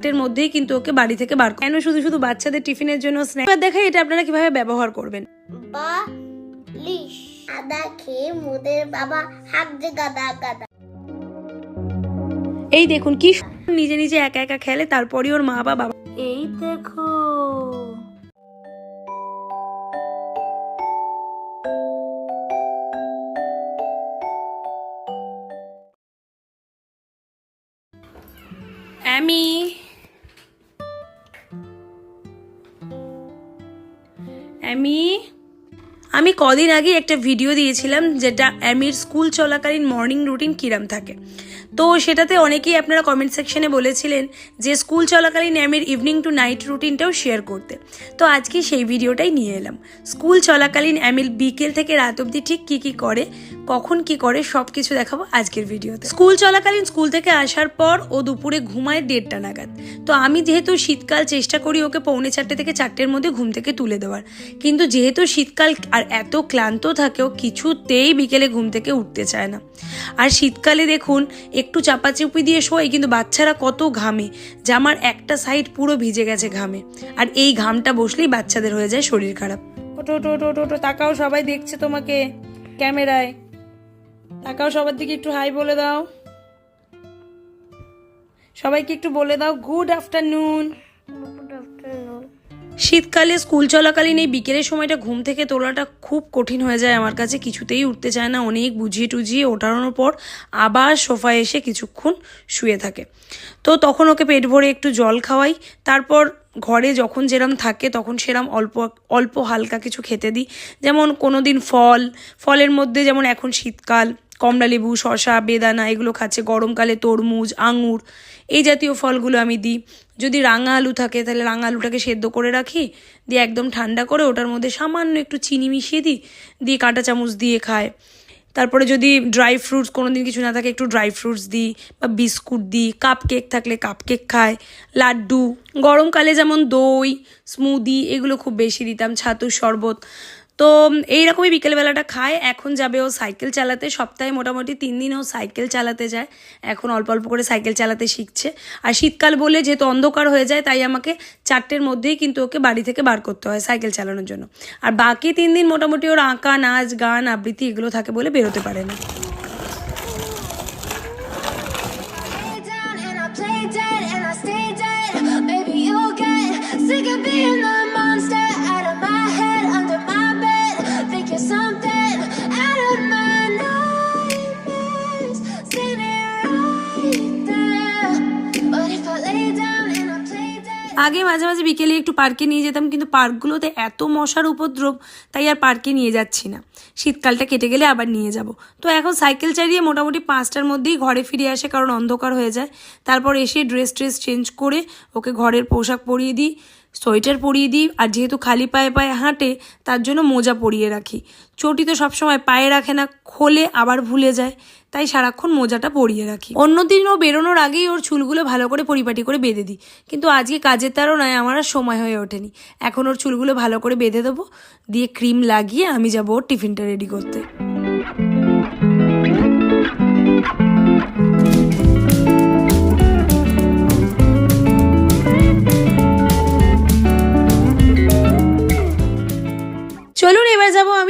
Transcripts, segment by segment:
চারটের মধ্যেই কিন্তু ওকে বাড়ি থেকে বার কেন শুধু শুধু বাচ্চাদের টিফিনের জন্য স্ন্যাক এবার দেখাই এটা আপনারা কীভাবে ব্যবহার করবেন। বা লিশ। আদা খেয়ে মোদের বাবা হাত যে গাদা গাদা। এই দেখুন কি নিজে নিজে একা একা খেলে তারপরে ওর মা বাবা এই দেখো। অ্যামি অ্যামি আমি কদিন আগে একটা ভিডিও দিয়েছিলাম যেটা অ্যামির স্কুল চলাকালীন মর্নিং রুটিন কিরাম থাকে। তো সেটাতে অনেকেই আপনারা কমেন্ট সেকশনে বলেছিলেন যে স্কুল চলাকালীন অ্যামির ইভিনিং টু নাইট রুটিনটাও শেয়ার করতে। তো আজকে সেই ভিডিওটাই নিয়ে এলাম। স্কুল চলাকালীন অ্যামিল বিকেল থেকে রাত অবধি ঠিক কী কী করে, কখন কি করে সব কিছু দেখাবো আজকের ভিডিওতে স্কুল চলাকালীন স্কুল থেকে আসার পর ও দুপুরে ঘুমায় দেড়টা নাগাদ। তো আমি যেহেতু শীতকাল চেষ্টা করি ওকে পৌনে চারটে থেকে চারটের মধ্যে ঘুম থেকে তুলে দেওয়ার। কিন্তু যেহেতু শীতকাল আর এত ক্লান্ত থাকেও কিছুতেই বিকেলে ঘুম থেকে উঠতে চায় না। আর শীতকালে দেখুন একটু চাপাচুপি দিয়ে শোয়, কিন্তু বাচ্চারা কত ঘামে। জামার একটা সাইড পুরো ভিজে গেছে ঘামে। আর এই ঘামটা বসলেই বাচ্চাদের হয়ে যায় শরীর খারাপ। টো তাকাও, সবাই দেখছে তোমাকে ক্যামেরায়। তাকাও, সবার দিকে একটু হাই বলে দাও। সবাইকে একটু বলে দাও গুড আফটারনুন শীতকালে স্কুল চলাকালীন এই বিকেলের সময়টা ঘুম থেকে তোলাটা খুব কঠিন হয়ে যায় আমার কাছে। কিছুতেই উঠতে চায় না, অনেক বুঝিয়ে টুঝিয়ে ওঠানোর পর আবার সোফায় এসে কিছুক্ষণ শুয়ে থাকে। তো তখন ওকে পেট ভরে একটু জল খাওয়াই, তারপর ঘরে যখন যেরম থাকে তখন সেরম অল্প অল্প হালকা কিছু খেতে দিই। যেমন কোনো দিন ফল, ফলের মধ্যে যেমন এখন শীতকাল কমলালেবু শশা বেদানা, এগুলো খাচ্ছে। গরমকালে তরমুজ, আঙুর, এই জাতীয় ফলগুলো আমি দিই। যদি রাঙা আলু থাকে, তাহলে রাঙা আলুটাকে সেদ্ধ করে রাখি। দিয়ে একদম ঠান্ডা করে ওটার মধ্যে সামান্য একটু চিনি মিশিয়ে দিই। দিয়ে কাঁটা চামচ দিয়ে খায় তারপরে যদি ড্রাই ফ্রুটস কোনো দিন কিছু না থাকে, একটু ড্রাই ফ্রুটস দিই বা বিস্কুট দিই। কাপ কেক থাকলে কাপ কেক খায় লাড্ডু, গরমকালে যেমন দই স্মুদি এগুলো খুব বেশি দিতাম। ছাতুর শরবত। তো এইরকমই বিকেলবেলাটা খায়। এখন যাবে ও সাইকেল চালাতে। সপ্তাহে মোটামুটি তিন দিন ও সাইকেল চালাতে যায়। এখন অল্প অল্প করে সাইকেল চালাতে শিখছে। আর শীতকাল বলে যেহেতু অন্ধকার হয়ে যায়, তাই আমাকে চারটের মধ্যেই কিন্তু ওকে বাড়ি থেকে বার করতে হয় সাইকেল চালানোর জন্য। আর বাকি তিন দিন মোটামুটি ওর আঁকা, নাচ, গান, আবৃত্তি এগুলো থাকে বলে বেরোতে পারে না। আগে মাঝে মাঝে বিকেলে একটু পার্কে নিয়ে যেতাম, কিন্তু পার্কগুলোতে এত মশার উপদ্রব, তাই আর পার্কে নিয়ে যাচ্ছি না। শীতকালটা কেটে গেলে আবার নিয়ে যাব। তো এখন সাইকেল চালিয়ে মোটামুটি পাঁচটার মধ্যেই ঘরে ফিরে আসে, কারণ অন্ধকার হয়ে যায়। তারপর এসে ড্রেস ট্রেস চেঞ্জ করে ওকে ঘরের পোশাক পরিয়ে দিই, সোয়েটার পরিয়ে দিই, আর যেহেতু খালি পায়ে পায়ে হাঁটে, তার জন্য মোজা পরিয়ে রাখি। চটি তো সবসময় পায়ে রাখে না, খোলে আবার ভুলে যায়। তাই সারাক্ষণ মোজাটা পরিয়ে রাখি। অন্যদিনও বেরোনোর আগেই ওর চুলগুলো ভালো করে পরিপাটি করে বেঁধে দিই। কিন্তু আজকে কাজের তাড়নায় আমার আর সময় হয়ে ওঠেনি। এখন ওর চুলগুলো ভালো করে বেঁধে দেবো, দিয়ে ক্রিম লাগিয়ে আমি যাব ওর টিফিনটা রেডি করতে।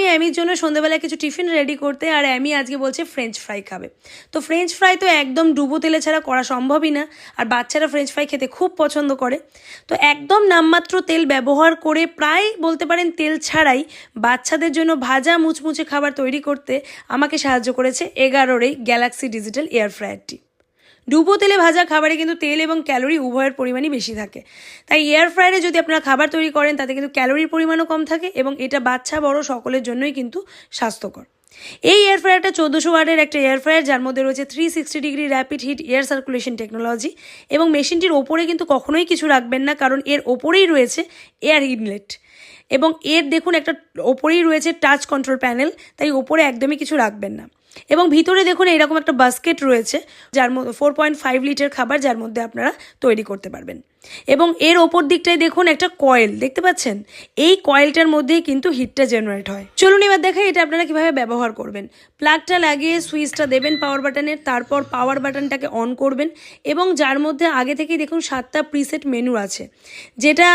আমি অ্যামির জন্য সন্ধ্যেবেলায় কিছু টিফিন রেডি করতে আর অ্যামি আজকে বলছে ফ্রেঞ্চ ফ্রাই খাবে। তো ফ্রেঞ্চ ফ্রাই তো একদম ডুবো তেলে ছাড়া করা সম্ভবই না আর বাচ্চারা ফ্রেঞ্চ ফ্রাই খেতে খুব পছন্দ করে। তো একদম নামমাত্র তেল ব্যবহার করে প্রায় বলতে পারেন তেল ছাড়াই বাচ্চাদের জন্য ভাজা মুচমুচে খাবার তৈরি করতে আমাকে সাহায্য করেছে এগারোর এই গ্যালাক্সি ডিজিটাল এয়ার ফ্রায়ারটি ডুবো তেলে ভাজা খাবারে কিন্তু তেল এবং ক্যালোরি উভয়ের পরিমাণই বেশি থাকে। তাই এয়ার ফ্রায়ারে যদি আপনারা খাবার তৈরি করেন, তাতে কিন্তু ক্যালোরির পরিমাণও কম থাকে এবং এটা বাচ্চা, বড় সকলের জন্যই কিন্তু স্বাস্থ্যকর। এই এয়ার ফ্রায়ারটা চোদ্দোশো ওয়ার্ডের একটা এয়ার ফ্রায়ার যার মধ্যে রয়েছে three sixty degree rapid heat air circulation technology এবং মেশিনটির ওপরে কিন্তু কখনোই কিছু রাখবেন না, কারণ এর ওপরেই রয়েছে এয়ার ইনলেট এবং এর দেখুন একটা ওপরেই রয়েছে টাচ কন্ট্রোল প্যানেল তাই ওপরে একদমই কিছু রাখবেন না। এবং ভিতরে দেখুন এরকম একটা বাস্কেট রয়েছে, যার মধ্যে ফোর পয়েন্ট ফাইভ লিটার খাবার যার মধ্যে আপনারা তৈরি করতে পারবেন। এবং এর ওপর দিকটায় দেখুন একটা কয়েল দেখতে পাচ্ছেন? এই কয়েলটার মধ্যেই কিন্তু হিটটা জেনারেট হয়। চলুন এবার দেখাই এটা আপনারা কীভাবে ব্যবহার করবেন। প্লাগটা লাগিয়ে সুইচটা দেবেন পাওয়ার বাটনের তারপর পাওয়ার বাটনটাকে অন করবেন এবং যার মধ্যে আগে থেকেই দেখুন সাতটা প্রিসেট মেনু আছে, যেটা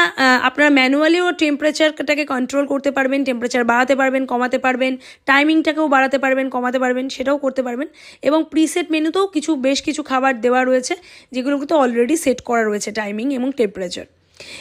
আপনারা ম্যানুয়ালিও টেম্পারেচারটাকে কন্ট্রোল করতে পারবেন টেম্পারেচার বাড়াতে পারবেন, কমাতে পারবেন টাইমিংটাকেও বাড়াতে পারবেন, কমাতে পারবেন। সেটাও করতে পারবেন। এবং প্রিসেট মেনুতেও কিছু, বেশ কিছু খাবার দেওয়া রয়েছে, যেগুলো কিন্তু অলরেডি সেট করা রয়েছে টাইমিং এবং টেম্পারেচার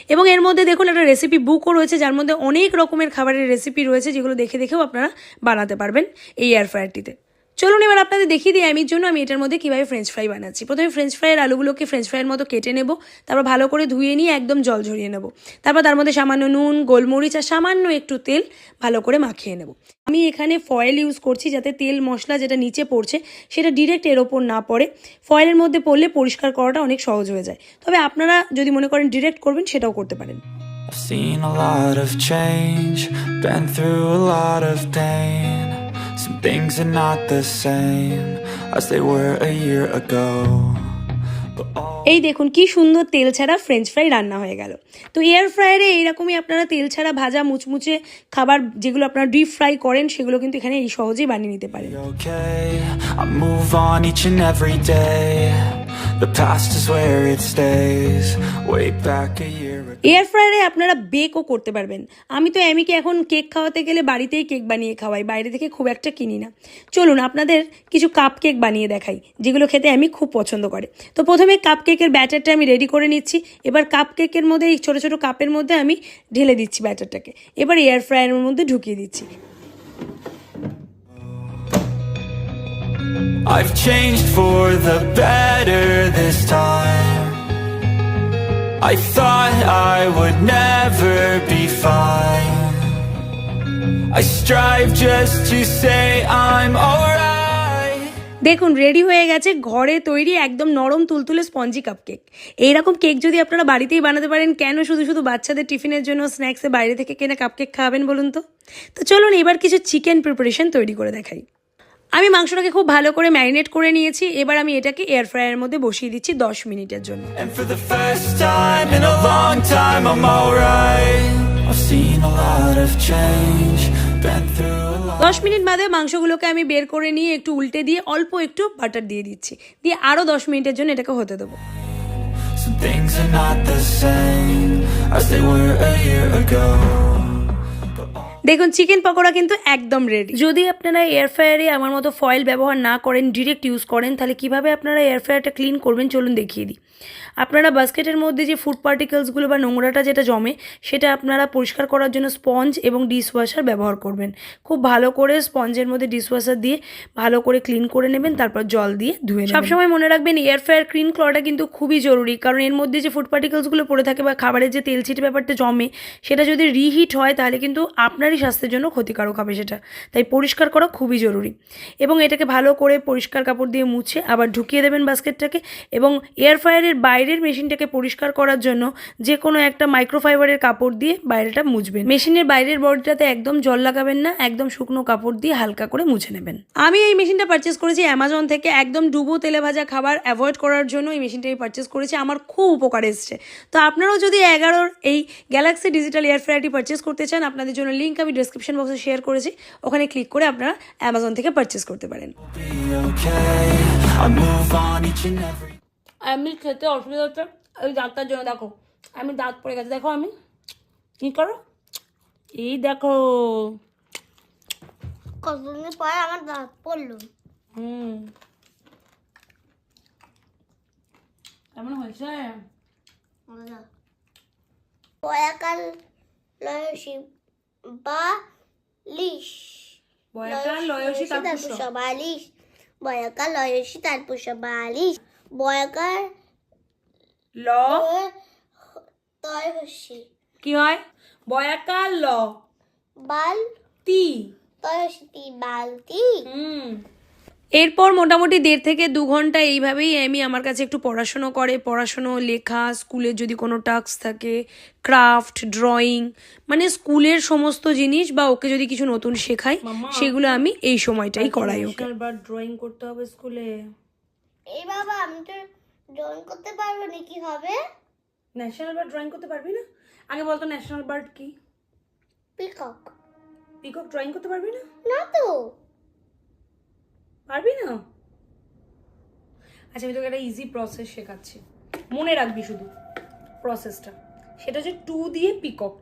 এবং এর মধ্যে দেখুন, একটা রেসিপি বুকও রয়েছে, যার মধ্যে অনেক রকমের খাবারের রেসিপি রয়েছে, যেগুলো দেখে দেখেও আপনারা বানাতে পারবেন এই এয়ার ফ্রায়ারটিতে চলুন এবার আপনাদের দেখিয়ে দিই আমির জন্য আমি এটার মধ্যে কীভাবে ফ্রেঞ্চ ফ্রাই বানাচ্ছি। প্রথমে ফ্রেঞ্চ ফ্রাইয়ের আলুগুলোকে ফ্রেঞ্চ ফ্রাইয়ের মতো কেটে নেব তারপর ভালো করে ধুয়ে নিয়ে একদম জল ঝরিয়ে নেব। তারপর তার মধ্যে সামান্য নুন গোলমরিচ আর সামান্য একটু তেল ভালো করে মাখিয়ে নেব। আমি এখানে ফয়েল ইউজ করছি যাতে তেল মশলা যেটা নিচে পড়ছে সেটা ডিরেক্ট এর ওপর না পড়ে। ফয়েলের মধ্যে পড়লে পরিষ্কার করাটা অনেক সহজ হয়ে যায়। তবে আপনারা যদি মনে করেন ডিরেক্ট করবেন সেটাও করতে পারেন। I've seen a lot of change, been through a lot of pain. Some things are not the same as they were a year ago. এই দেখুন কি সুন্দর তেল ছাড়া ফ্রেঞ্চ ফ্রাই রান্না হয়ে গেল তো এয়ার ফ্রায়ারে এইরকমই আপনারা তেল ছাড়া ভাজা মুচমুচে খাবার যেগুলো আপনারা ডিপ ফ্রাই করেন সেগুলো কিন্তু এখানে এই সহজেই বানিয়ে নিতে পারেন এয়ার ফ্রায়ারে আপনারা বেকও করতে পারবেন। আমি তো এমিকে এখন কেক খাওয়াতে গেলে বাড়িতেই কেক বানিয়ে খাওয়াই, বাইরে থেকে খুব একটা কিনি না। চলুন, আপনাদের কিছু কাপ কেক বানিয়ে দেখাই, যেগুলো খেতে আমি খুব পছন্দ করে। তো প্রথমে কাপ কেকের ব্যাটারটা আমি রেডি করে নিচ্ছি। এবার কাপ কেকের মধ্যে, এই ছোটো ছোটো কাপের মধ্যে আমি ঢেলে দিচ্ছি ব্যাটারটাকে এবার এয়ার ফ্রায়ারের মধ্যে ঢুকিয়ে দিচ্ছি। I've changed for the better this time. I thought I would never be fine. I strive just to say I'm alright. দেখুন রেডি হয়ে গেছে ঘরে তৈরি একদম নরম তুলতুলে স্পঞ্জি কাপ কেক এইরকম কেক যদি আপনারা বাড়িতেই বানাতে পারেন, কেন শুধু শুধু বাচ্চাদের টিফিনের জন্য স্ন্যাক্সে বাইরে থেকে কেনা কাপ কেক খাওয়াবেন বলুন তো তো চলুন এবার কিছু চিকেন প্রিপারেশন তৈরি করে দেখাই আমি মাংসটাকে খুব ভালো করে ম্যারিনেট করে নিয়েছি এবার আমি এটাকে এয়ার ফ্রায়ারের মধ্যে বসিয়ে দিচ্ছি দশ মিনিটের জন্য. দশ মিনিট বাদে মাংসগুলোকে আমি বের করে নিয়ে একটু উল্টে দিয়ে অল্প একটু বাটার দিয়ে দিচ্ছি। দিয়ে আরও দশ মিনিটের জন্য এটাকে হতে দেবো। Some things are not the same as they were a year ago. দেখুন চিকেন পকোড়া কিন্তু একদম রেডি যদি আপনারা এয়ার ফ্রায়ারে আমার মতো ফয়েল ব্যবহার না করেন ডিরেক্ট ইউজ করেন তাহলে কীভাবে আপনারা এয়ার ফ্রায়ারটা ক্লিন করবেন চলুন দেখিয়ে দিই। আপনারা বাস্কেটের মধ্যে যে ফুড পার্টিকেলসগুলো বা নোংরাটা যেটা জমে সেটা আপনারা পরিষ্কার করার জন্য স্পঞ্জ এবং ডিশওয়াশার ব্যবহার করবেন। খুব ভালো করে স্পঞ্জের মধ্যে ডিশওয়াশার দিয়ে ভালো করে ক্লিন করে নেবেন তারপর জল দিয়ে ধুয়ে নেবেন। সবসময় মনে রাখবেন এয়ার ফ্রায়ার ক্লিন করাটা কিন্তু খুবই জরুরি কারণ এর মধ্যে যে ফুড পার্টিকেলসগুলো পড়ে থাকে বা খাবারের যে তেল ছিটে ব্যাপারটা জমে সেটা যদি রিহিট হয় তাহলে কিন্তু আপনারই স্বাস্থ্যের জন্য ক্ষতিকারক হবে সেটা। তাই পরিষ্কার করা খুবই জরুরি। এবং এটাকে ভালো করে পরিষ্কার কাপড় দিয়ে মুছে আবার ঢুকিয়ে দেবেন বাস্কেটটাকে এবং এয়ার ফ্রায়ারের বাইরের মেশিনটাকে পরিষ্কার করার জন্য যে কোনো একটা মাইক্রোফাইবারের কাপড় দিয়ে বাইরেটা মুছবেন। মেশিনের বাইরের বডিটাতে একদম জল লাগাবেন না, একদম শুকনো কাপড় দিয়ে হালকা করে মুছে নেবেন। আমি এই মেশিনটা পারচেস করেছি অ্যামাজন থেকে। একদম ডুবো তেলে ভাজা খাবার অ্যাভয়েড করার জন্য এই মেশিনটা আমি পারচেস করেছি। আমার খুব উপকার এসছে। তো আপনারাও যদি এগারোর এই গ্যালাক্সি ডিজিটাল এয়ার ফ্রায়ারটি পারচেস করতে চান, আপনাদের জন্য লিঙ্ক আমি ডিসক্রিপশন বক্সে শেয়ার করেছি। ওখানে ক্লিক করে আপনারা অ্যামাজন থেকে পারচেস করতে পারেন. আমি খেতে অসুবিধা হচ্ছে। ওই দাঁতটার জন্য দেখো। আমি দাঁত পড়ে গেছে দেখো আমি। কি করো? এই দেখো। কতদিন পরে আমার দাঁত পড়ল? হুম। কেমন হয়েছে? বয়াকাল লয়সী বা লিশ বয়াকার লয়সী তারপুষ বালিশ বয়াকার লয়সী তারপুষ বালিশ বয়াকার ল তয়সী কি হয় বয়াকার ল বাল তি তয়সী বালতি হুম এরপর মোটামুটি দেড় থেকে দু ঘণ্টা এইভাবেই আমি আমার কাছে একটু পড়াশুনো করে। পড়াশুনো লেখা স্কুলের যদি কোনো টাস্ক থাকে ক্রাফট ড্রয়িং মানে স্কুলের সমস্ত জিনিস বা ওকে যদি কিছু নতুন শেখাই সেগুলো আমি এই সময়টাই করাই ওকে। ড্রয়িং করতে হবে স্কুলে। এই বাবা আমি তো ড্রয়িং করতে পারব না কি হবে? ন্যাশনাল বার্ড ড্রয়িং করতে পারবি না? আগে বলতো ন্যাশনাল বার্ড কি? পিকক পিকক ড্রয়িং করতে পারবি না? না তো। পারবি না? আচ্ছা আমি তোকে একটা ইজি প্রসেস শেখাচ্ছি। মনে রাখবি শুধু প্রসেসটা সেটা হচ্ছে টু দিয়ে পিকক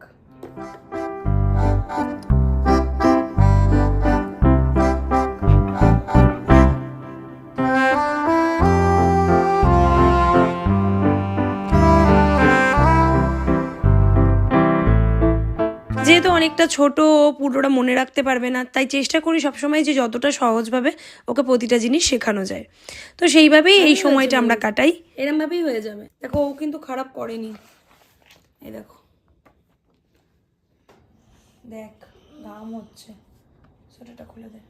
অনেকটা ছোট ও পুরোটা মনে রাখতে পারবে না। তাই চেষ্টা করি সবসময় যে যতটা সহজভাবে ওকে প্রতিটা জিনিস শেখানো যায়। তো সেইভাবেই এই সময়টা আমরা কাটাই। এরম ভাবেই হয়ে যাবে। দেখো ও কিন্তু খারাপ করেনি। এই দেখো। দেখ ঘাম হচ্ছে। সোয়েটারটা খুলে দে।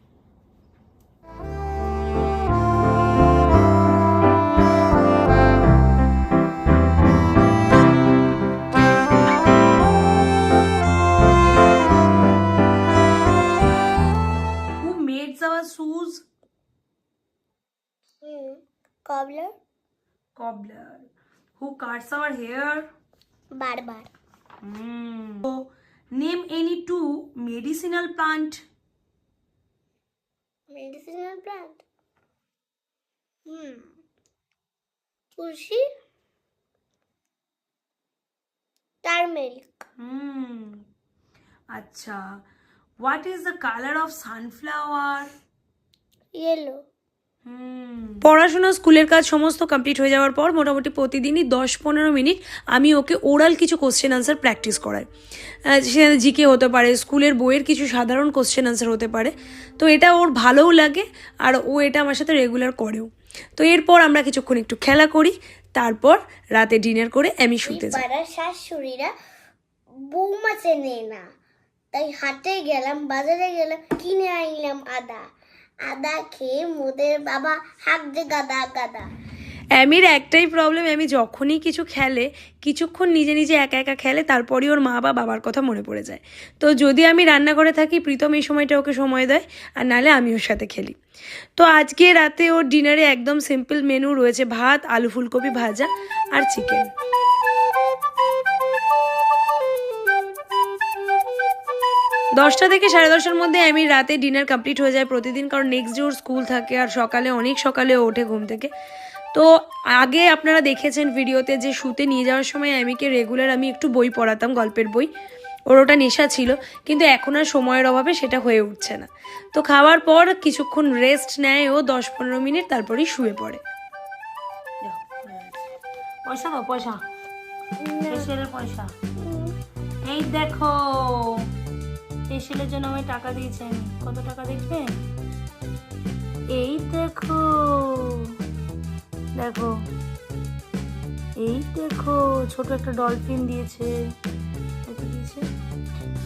Cobbler. Cobbler. Who cuts our hair? Barber. Hmm. So, name any two medicinal plant. Medicinal plant. Hmm. Tulsi. Turmeric. Hmm. Acha. What is the color of sunflower? Yellow. পড়াশোনা স্কুলের কাজ সমস্ত কমপ্লিট হয়ে যাওয়ার পর মোটামুটি প্রতিদিনই দশ পনেরো মিনিট আমি ওকে ওরাল কিছু কোশ্চেন আনসার প্র্যাকটিস করাই। সেখানে জিকে হতে পারে স্কুলের বইয়ের কিছু সাধারণ কোশ্চেন আনসার হতে পারে। তো এটা ওর ভালোও লাগে আর ও এটা আমার সাথে রেগুলার করেও। তো এরপর আমরা কিছুক্ষণ একটু খেলা করি তারপর রাতে ডিনার করে আমি শুতে যাই। শাশুড়িরা বৌমা চেনে না। তাই হাটে গেলাম বাজারে গেলাম কিনে আনলাম আদা। আদা খেয়ে মোদের বাবা হাত গাদা গাদা। অ্যামির একটাই প্রবলেম অ্যামি যখনই কিছু খেলে, কিছুক্ষণ নিজে নিজে একা একা খেলে, তারপরই ওর মা বা বাবার কথা মনে পড়ে যায়। তো যদি আমি রান্না করে থাকি, প্রীতম এই সময়টা ওকে সময় দেয়, আর নাহলে আমি ওর সাথে খেলি। তো আজকে রাতে ওর ডিনারে একদম সিম্পল মেনু রয়েছে, ভাত, আলু ফুলকপি ভাজা, আর চিকেন দশটা থেকে সাড়ে দশটার মধ্যে আমি রাতে ডিনার কমপ্লিট হয়ে যায় প্রতিদিন কারণ নেক্সট ডে ওর স্কুল থাকে আর সকালে অনেক সকালে ওঠে ঘুম থেকে। তো আগে আপনারা দেখেছেন ভিডিওতে যে শুতে নিয়ে যাওয়ার সময় আমিকে রেগুলার আমি একটু বই পড়াতাম গল্পের বই। ওর ওটা নেশা ছিল কিন্তু এখন আর সময়ের অভাবে সেটা হয়ে উঠছে না। তো খাওয়ার পর কিছুক্ষণ রেস্ট নেয় ও দশ পনেরো মিনিট তারপরেই শুয়ে পড়ে। পয়সা দাও পয়সা। পয়সা। এই দেখো। ফেসিয়ালের জন্য আমায় টাকা দিয়েছেন। কত টাকা দেখবেন? এই দেখো। দেখো। এই দেখো, ছোট একটা ডলফিন দিয়েছে।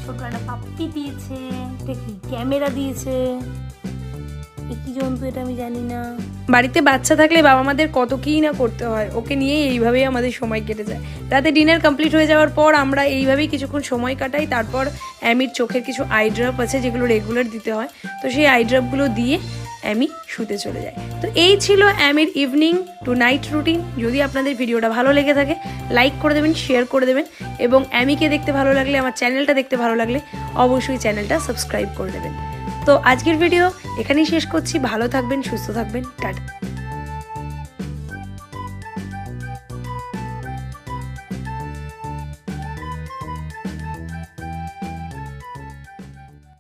ছোট একটা পাপ্পি দিয়েছে। কি ক্যামেরা দিয়েছে। জন্তু এটা আমি জানি না। বাড়িতে বাচ্চা থাকলে বাবা মাদের কত কী না করতে হয়, ওকে নিয়ে এইভাবেই আমাদের সময় কেটে যায়। রাতে ডিনার কমপ্লিট হয়ে যাওয়ার পর আমরা এইভাবেই কিছুক্ষণ সময় কাটাই, তারপর অ্যামির চোখের কিছু আই ড্রপ আছে যেগুলো রেগুলার দিতে হয়, তো সেই আই ড্রপগুলো দিয়ে অ্যামি শুতে চলে যায়। তো এই ছিল অ্যামির ইভিনিং টু নাইট রুটিন যদি আপনাদের ভিডিওটা ভালো লেগে থাকে লাইক করে দেবেন শেয়ার করে দেবেন, এবং অ্যামিকে দেখতে ভালো লাগলে, আমার চ্যানেলটা দেখতে ভালো লাগলে, অবশ্যই চ্যানেলটা সাবস্ক্রাইব করে দেবেন। তো আজকের ভিডিও এখানেই শেষ করছি। ভালো থাকবেন সুস্থ থাকবেন। টাটা।